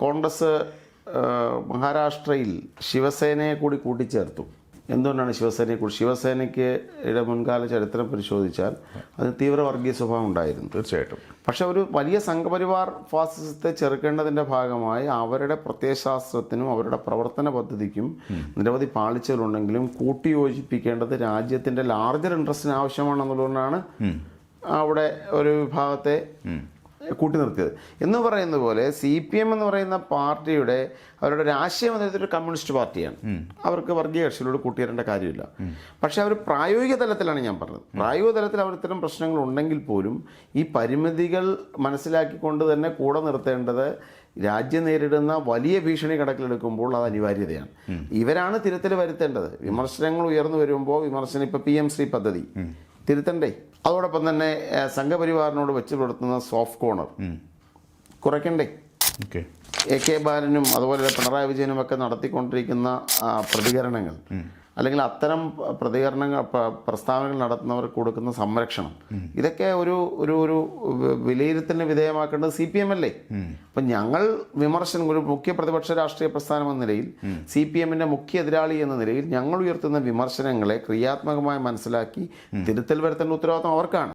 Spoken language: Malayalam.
കോൺഗ്രസ് മഹാരാഷ്ട്രയിൽ ശിവസേനയെ കൂടി കൂട്ടിച്ചേർത്തു. എന്തുകൊണ്ടാണ് ശിവസേനയെ കൂടി? ശിവസേനയ്ക്ക് ഇട മുൻകാല ചരിത്രം പരിശോധിച്ചാൽ അതിന് തീവ്ര വർഗീയ സ്വഭാവം ഉണ്ടായിരുന്നു. തീർച്ചയായിട്ടും. പക്ഷെ ഒരു വലിയ സംഘപരിവാർ ഫാസിസത്തെ ചെറുക്കേണ്ടതിന്റെ ഭാഗമായി അവരുടെ പ്രത്യയശാസ്ത്രത്തിനും അവരുടെ പ്രവർത്തന പദ്ധതിക്കും നിരവധി പാളിച്ചകളുണ്ടെങ്കിലും കൂട്ടിയോജിപ്പിക്കേണ്ടത് രാജ്യത്തിന്റെ ലാർജർ ഇൻട്രസ്റ്റിന് ആവശ്യമാണെന്നുള്ളതുകൊണ്ടാണ് അവിടെ ഒരു വിഭാഗത്തെ കൂട്ടി നിർത്തിയത്. എന്ന് പറയുന്ന പോലെ സി പി എം എന്ന് പറയുന്ന പാർട്ടിയുടെ അവരുടെ രാഷ്ട്രീയം എന്ന് പറയുന്നത് ഒരു കമ്മ്യൂണിസ്റ്റ് പാർട്ടിയാണ്. അവർക്ക് വർഗീയ കക്ഷികളോട് കൂട്ടിയിരേണ്ട കാര്യമില്ല. പക്ഷേ അവർ പ്രായോഗിക തലത്തിലാണ് ഞാൻ പറഞ്ഞത്. പ്രായോഗിക തലത്തിൽ അവർ ഇത്തരം പ്രശ്നങ്ങൾ ഉണ്ടെങ്കിൽ പോലും ഈ പരിമിതികൾ മനസ്സിലാക്കിക്കൊണ്ട് തന്നെ കൂടെ നിർത്തേണ്ടത് രാജ്യം നേരിടുന്ന വലിയ ഭീഷണി കണക്കിലെടുക്കുമ്പോൾ അത് അനിവാര്യതയാണ്. ഇവരാണ് തിരുത്തൽ വരുത്തേണ്ടത്. വിമർശനങ്ങൾ ഉയർന്നു വരുമ്പോൾ വിമർശനം ഇപ്പോൾ പി എം ശ്രീ പദ്ധതി. തിരുത്തണ്ടേ. അതോടൊപ്പം തന്നെ സംഘപരിവാറിനോട് വെച്ച് പുലർത്തുന്ന സോഫ്റ്റ് കോർണർ കുറയ്ക്കണ്ടേ? ഓക്കെ. എ കെ ബാലനും അതുപോലെ പിണറായി വിജയനും ഒക്കെ നടത്തിക്കൊണ്ടിരിക്കുന്ന പ്രതികരണങ്ങൾ. അല്ലെങ്കിൽ അത്തരം പ്രതികരണങ്ങൾ പ്ര- പ്രസ്താവനകൾ നടത്തുന്നവർക്ക് കൊടുക്കുന്ന സംരക്ഷണം. ഇതൊക്കെ ഒരു ഒരു ഒരു വിലയിരുത്തലിന് വിധേയമാക്കേണ്ടത് സി പി എം അല്ലേ? അപ്പം ഞങ്ങൾ വിമർശനം ഒരു മുഖ്യ പ്രതിപക്ഷ രാഷ്ട്രീയ പ്രസ്ഥാനം എന്ന നിലയിൽ സി പി എമ്മിന്റെ മുഖ്യ എതിരാളി എന്ന നിലയിൽ ഞങ്ങൾ ഉയർത്തുന്ന വിമർശനങ്ങളെ ക്രിയാത്മകമായി മനസ്സിലാക്കി തിരുത്തൽ വരുത്തേണ്ട ഉത്തരവാദിത്വം അവർക്കാണ്.